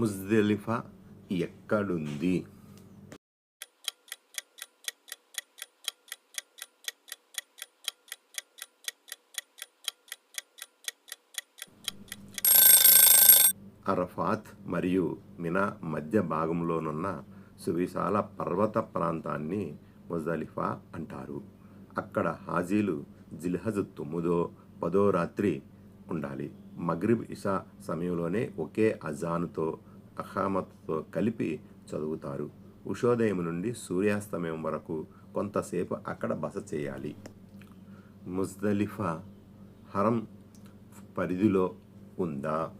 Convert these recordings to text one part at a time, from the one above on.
ముజ్దలిఫా ఎక్కడుంది? అరఫాత్ మరియు మినా మధ్య భాగంలోనున్న సువిశాల పర్వత ప్రాంతాన్ని ముజలిఫా అంటారు. అక్కడ హాజీలు జిల్హజ్ తొమ్మిదో పదో రాత్రి ఉండాలి. మగ్రిబ్ ఇషా సమయంలోనే ఒకే అజానుతో అహామత్తో కలిపి చదువుతారు. ఉషోదయం నుండి సూర్యాస్తమయం వరకు కొంతసేపు అక్కడ బస చేయాలి. ముజ్దలిఫా హరం పరిధిలో ఉందా?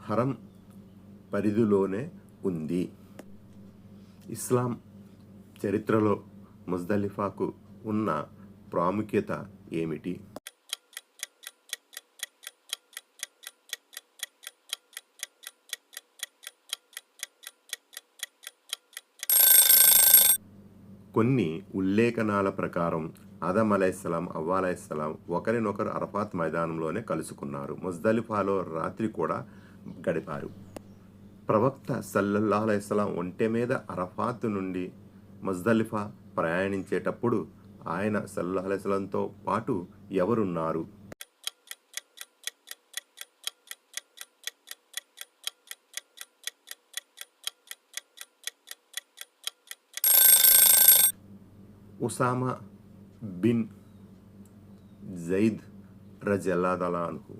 హరం పరిధిలోనే ఉంది. ఇస్లాం చరిత్రలో ముజ్దలిఫాకు ఉన్న ప్రాముఖ్యత ఏమిటి? కొన్ని ఉల్లేఖనాల ప్రకారం ఆదం అలైస్లాం అవ్వాలైస్లాం ఒకరినొకరు అరఫాత్ మైదానంలోనే కలుసుకున్నారు. ముజ్దలిఫాలో రాత్రి కూడా గడిపారు. ప్రవక్త సల్లల్లా అలైస్లాం ఒంటె మీద అరఫాత్ నుండి ముజ్దలిఫా ప్రయాణించేటప్పుడు ఆయన సల్లహలసలంతో పాటు ఎవరున్నారు? ఉసామా బిన్ జైద్ రజల్లాదలాన్హు